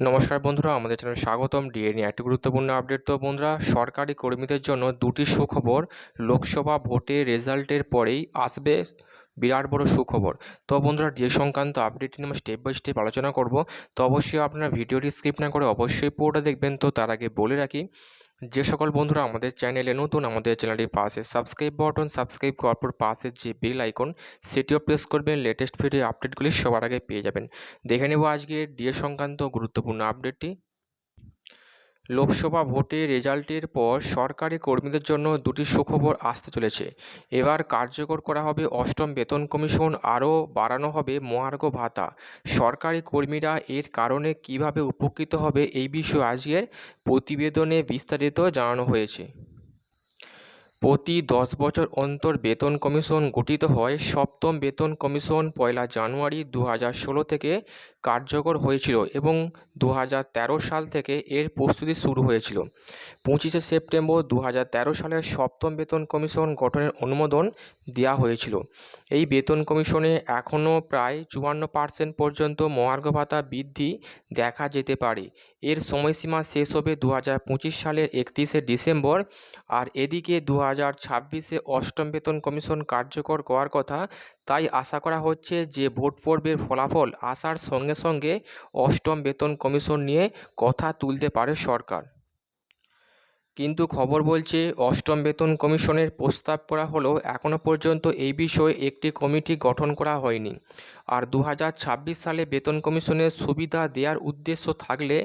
নমস্কার বন্ধুরা, আমাদের চ্যানেল স্বাগতম। ডিএ নিয়ে একটি গুরুত্বপূর্ণ আপডেট তো বন্ধুরা, সরকারি কর্মীদের জন্য দুটি সুখবর। লোকসভা ভোটে রেজাল্টের পরেই আসবে বিরাট বড় সুখবর। তো বন্ধুরা ডিএ সংক্রান্ত আপডেটটি নিয়ে আমরা স্টেপ বাই স্টেপ আলোচনা করব, তো অবশ্যই আপনারা ভিডিওটি স্কিপ না করে অবশ্যই পুরোটা দেখবেন। তো তার আগে বলে রাখি, যে সকল বন্ধুরা আমাদের চ্যানেলে নতুন, আমাদের চ্যানেলটির পাশে সাবস্ক্রাইব বাটন সাবস্ক্রাইব করার পর পাশের যে বেল আইকন সেটিও প্রেস করবেন। লেটেস্ট ভিডিও আপডেটগুলি সবার আগে পেয়ে যাবেন। দেখে নেব আজকে ডিএ সংক্রান্ত গুরুত্বপূর্ণ আপডেটটি লোকসভা ভোটের রেজাল্টের পর সরকারি কর্মীদের জন্য দুটি সুখবর আসতে চলেছে। এবার কার্যকর করা হবে অষ্টম বেতন কমিশন, আরও বাড়ানো হবে মহার্ঘ ভাতা। সরকারি কর্মীরা এর কারণে কীভাবে উপকৃত হবে এই বিষয়ে আজকের প্রতিবেদনে বিস্তারিত জানানো হয়েছে। প্রতি দশ বছর অন্তর বেতন কমিশন গঠিত হয়। সপ্তম বেতন কমিশন পয়লা জানুয়ারি দু হাজার ষোলো থেকে কার্যকর হয়েছিল এবং দু হাজার তেরো সাল থেকে এর প্রস্তুতি শুরু হয়েছিল। পঁচিশে সেপ্টেম্বর দু হাজার তেরো সালে সপ্তম বেতন কমিশন গঠনের অনুমোদন দেওয়া হয়েছিল। এই বেতন কমিশনে এখনও প্রায় চুয়ান্ন পার্সেন্ট পর্যন্ত মহার্ঘ ভাতা বৃদ্ধি দেখা যেতে পারে। এর সময়সীমা শেষ হবে দু হাজার পঁচিশ সালের একত্রিশে ডিসেম্বর আর এদিকে দু হাজার ছাব্বিশে অষ্টম বেতন কমিশন কার্যকর করার কথা তাই আশা করা হচ্ছে যে ভোট পর্বের ফলাফল আসার সঙ্গে সঙ্গে অষ্টম বেতন কমিশন নিয়ে কথা তুলতে পারে সরকার। কিন্তু খবর বলছে অষ্টম বেতন কমিশনের প্রস্তাব করা হলেও এখনও পর্যন্ত এই বিষয়ে একটি কমিটি গঠন করা হয়নি। আর দু হাজার ছাব্বিশ সালে বেতন কমিশনের সুবিধা দেওয়ার উদ্দেশ্য থাকলে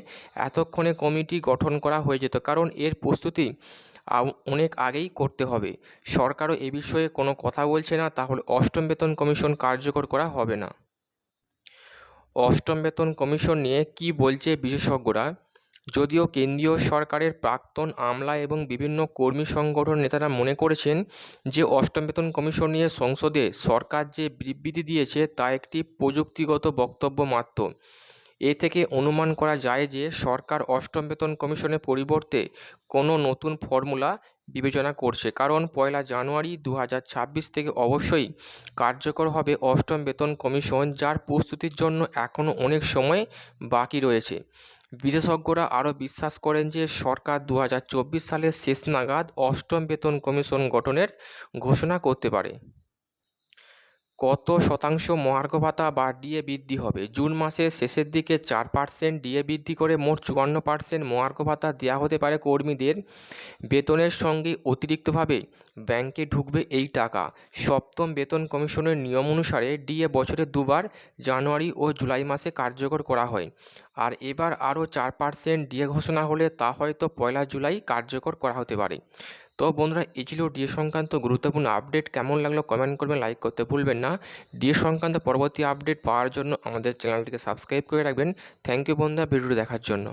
এতক্ষণে কমিটি গঠন করা হয়ে যেত। কারণ এর প্রস্তুতি অনেক আগেই করতে হবে। সরকারও এ বিষয়ে কোনো কথা বলছে না, তাহলে অষ্টম বেতন কমিশন কার্যকর করা হবে না। অষ্টম বেতন কমিশন নিয়ে কি বলছে বিশেষজ্ঞরা? যদিও কেন্দ্রীয় সরকারের প্রাক্তন আমলা এবং বিভিন্ন কর্মী সংগঠন নেতারা মনে করেছেন যে অষ্টম বেতন কমিশন নিয়ে সংসদে সরকার যে বিবৃতি দিয়েছে তা একটি প্রযুক্তিগত বক্তব্য মাত্র। এ থেকে অনুমান করা যায় যে সরকার অষ্টম বেতন কমিশনের পরিবর্তে কোনো নতুন ফর্মুলা বিবেচনা করছে। কারণ পয়লা জানুয়ারি দু হাজার ছাব্বিশ থেকে অবশ্যই কার্যকর হবে অষ্টম বেতন কমিশন, যার প্রস্তুতির জন্য এখনও অনেক সময় বাকি রয়েছে। বিশেষজ্ঞরা আরও বিশ্বাস করেন যে সরকার দু হাজার চব্বিশ সালের শেষ নাগাদ অষ্টম বেতন কমিশন গঠনের ঘোষণা করতে পারে। কত শতাংশ মহার্ঘ ভাতা বা ডিএ বৃদ্ধি হবে? জুন মাসের শেষের দিকে চার পার্সেন্ট ডিএ বৃদ্ধি করে মোট চুয়ান্ন পার্সেন্ট মহার্ঘ ভাতা দেওয়া হতে পারে কর্মীদের। বেতনের সঙ্গে অতিরিক্তভাবে ব্যাংকে ঢুকবে এই টাকা। সপ্তম বেতন কমিশনের নিয়ম অনুসারে ডিএ বছরে দুবার জানুয়ারি ও জুলাই মাসে কার্যকর করা হয়। আর এবার আরও চার পার্সেন্ট ডিএ ঘোষণা হলে তা হয়তো পয়লা জুলাই কার্যকর করা হতে পারে। তো বন্ধুরা, এই ছিল ডিএ সংক্রান্ত গুরুত্বপূর্ণ আপডেট। কেমন লাগল কমেন্ট করবেন, লাইক করতে ভুলবেন না। ডিএ সংক্রান্ত পরবর্তী আপডেট পাওয়ার জন্য আমাদের চ্যানেলটিকে সাবস্ক্রাইব করে রাখবেন। থ্যাংক ইউ বন্ধুরা, ভিডিওটি দেখার জন্য।